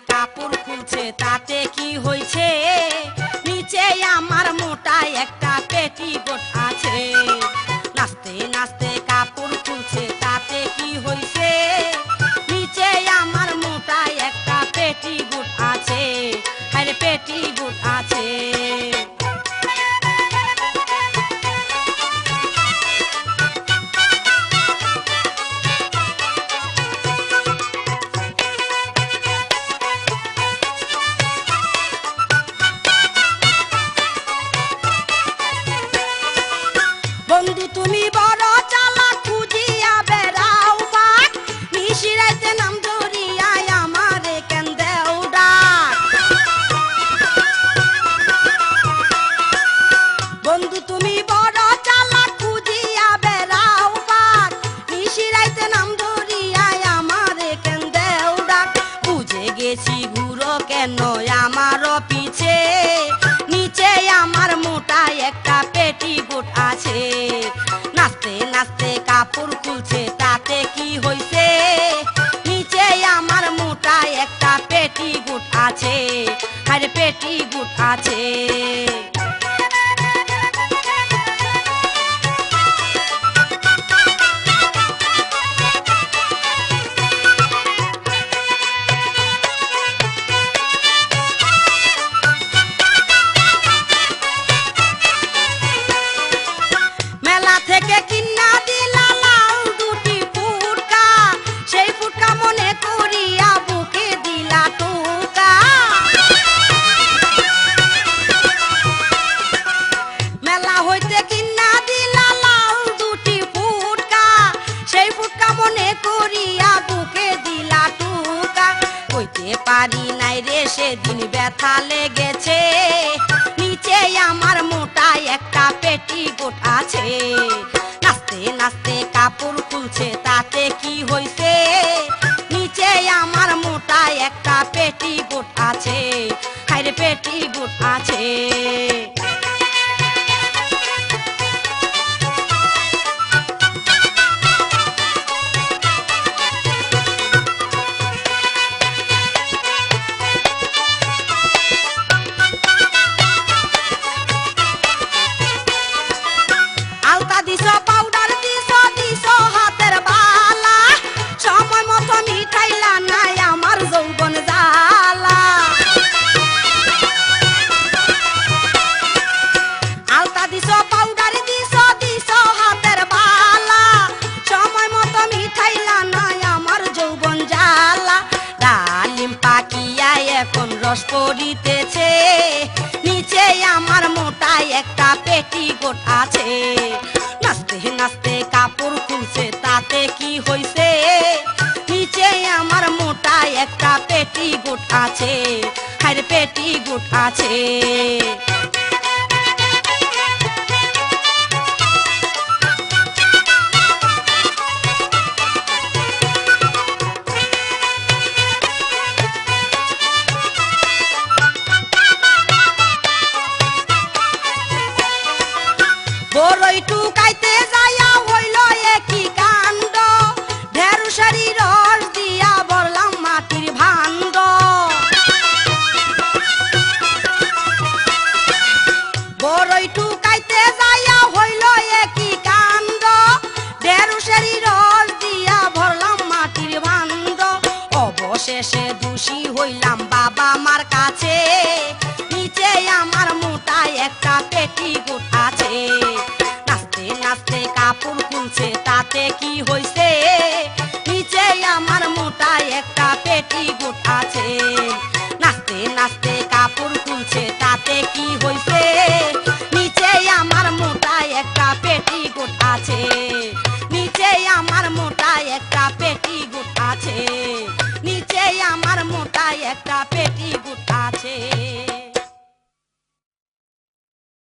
কাপড় খুলছে তাতে কি হয়েছে? নিচে আমার মোটা একটা পেটি বোট আছে। নাচতে নাচতে গেছি কেন আমার পিছে। নিচে আমার মোটা একটা পেটি গোট আছে। নাচতে নাচতে কাপড় খুলছে, তাতে কি হইছে? নিচে আমার মোটা একটা পেটি গুট আছে আরে পেটি গুট আছে। সেই মনে করিয়া বুকে দিলা টুকা। কইতে পারি নাই রে সেদিন ব্যথা লেগেছে। নিচে আমার মোটা একটা পেটি গোট নাচতে নাচতে কাপড় খুলছে, তাতে কি হইছে? নিচে আমার মোটা একটা পেটি গোট আছে। হাইরে পেটি গোট এখন রস পড়িতেছে। নিচে আমার মোটা একটা পেটি গোট আছে। নাচতে নাচতে কাপড় খুলছে, তাতে কি হইছে? নিচে আমার মোটা একটা পেটি গোট আছে। হারে পেটি গোট আছে। অবশেষে দোষী হইলাম বাবা মার কাছে। নিচে আমার মোটা একটা পেটি গোট আছে। নাচতে নাচতে কাপড় খুলছে, তাতে কি হইছে? নিচে আমার মোটা একটা পেটি গোট আছে। নাচতে নাচতে কাপড় খুলছে, তাতে কি হইছে?